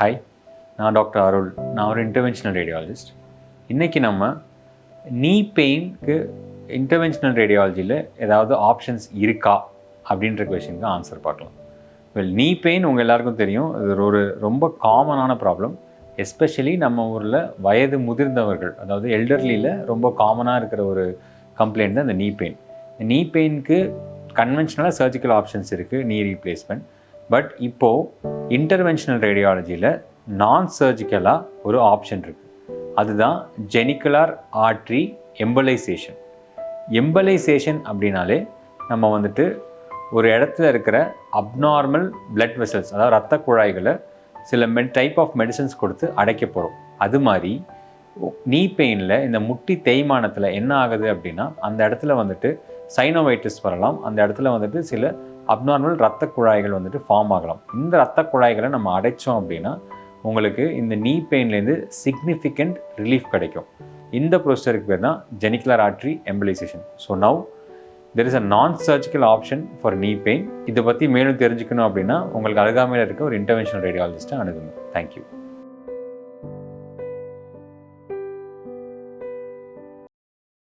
Hi நான் doctor அருள். நான் ஒரு இன்டர்வென்ஷனல் ரேடியாலஜிஸ்ட் இன்றைக்கி நம்ம நீ பெயின்க்கு இன்டர்வென்ஷனல் ரேடியாலஜியில் ஏதாவது ஆப்ஷன்ஸ் இருக்கா அப்படின்ற கொஷனுக்கு ஆன்சர் பார்க்கலாம். வெல் நீ பெயின் உங்கள் எல்லாருக்கும் தெரியும். இது ஒரு ரொம்ப காமனான ப்ராப்ளம் எஸ்பெஷலி நம்ம ஊரில் வயது முதிர்ந்தவர்கள் அதாவது எல்டர்லியில் ரொம்ப காமனாக இருக்கிற ஒரு கம்ப்ளைண்ட் தான் இந்த நீ பெயின் நீ பெயினுக்கு கன்வென்ஷனலாக சர்ஜிக்கல் ஆப்ஷன்ஸ் இருக்குது நீ ரீப்ளேஸ்மெண்ட் பட் இப்போது இன்டர்வென்ஷனல் ரேடியாலஜியில் நான் சர்ஜிக்கலாக ஒரு ஆப்ஷன் இருக்குது அதுதான் ஜெனிகுலார் ஆர்ட்ரி எம்பலைசேஷன் எம்பலைசேஷன் அப்படின்னாலே நம்ம வந்துட்டு ஒரு இடத்துல இருக்கிற அப்நார்மல் பிளட் வெசல்ஸ் அதாவது ரத்த குழாய்களை சில மெட் டைப் ஆஃப் மெடிசன்ஸ் கொடுத்து அடைக்க போகிறோம் அது மாதிரி நீ பெயினில் இந்த முட்டி தேய்மானத்தில் என்ன ஆகுது அப்படின்னா அந்த இடத்துல வந்துட்டு சைனோவைட்டிஸ் வரலாம். அந்த இடத்துல வந்துட்டு சில அப்நார்மல் ரத்த குழாய்கள் வந்துட்டு ஃபார்ம் ஆகலாம். இந்த ரத்த குழாய்களை நம்ம அடைச்சோம் அப்படின்னா உங்களுக்கு இந்த நீ பெயின்லேருந்து சிக்னிஃபிகண்ட் ரிலீஃப் கிடைக்கும். இந்த ப்ரொசீஜருக்கு பேர் தான் genicular artery embolisation so now there is a non surgical option for knee pain இதை பற்றி மேலும் தெரிஞ்சுக்கணும் அப்படின்னா உங்களுக்கு அருகாமையில் இருக்க ஒரு இன்டர்வென்ஷனல் ரேடியாலஜிஸ்ட்டை அணுகுங்க. தேங்க்யூ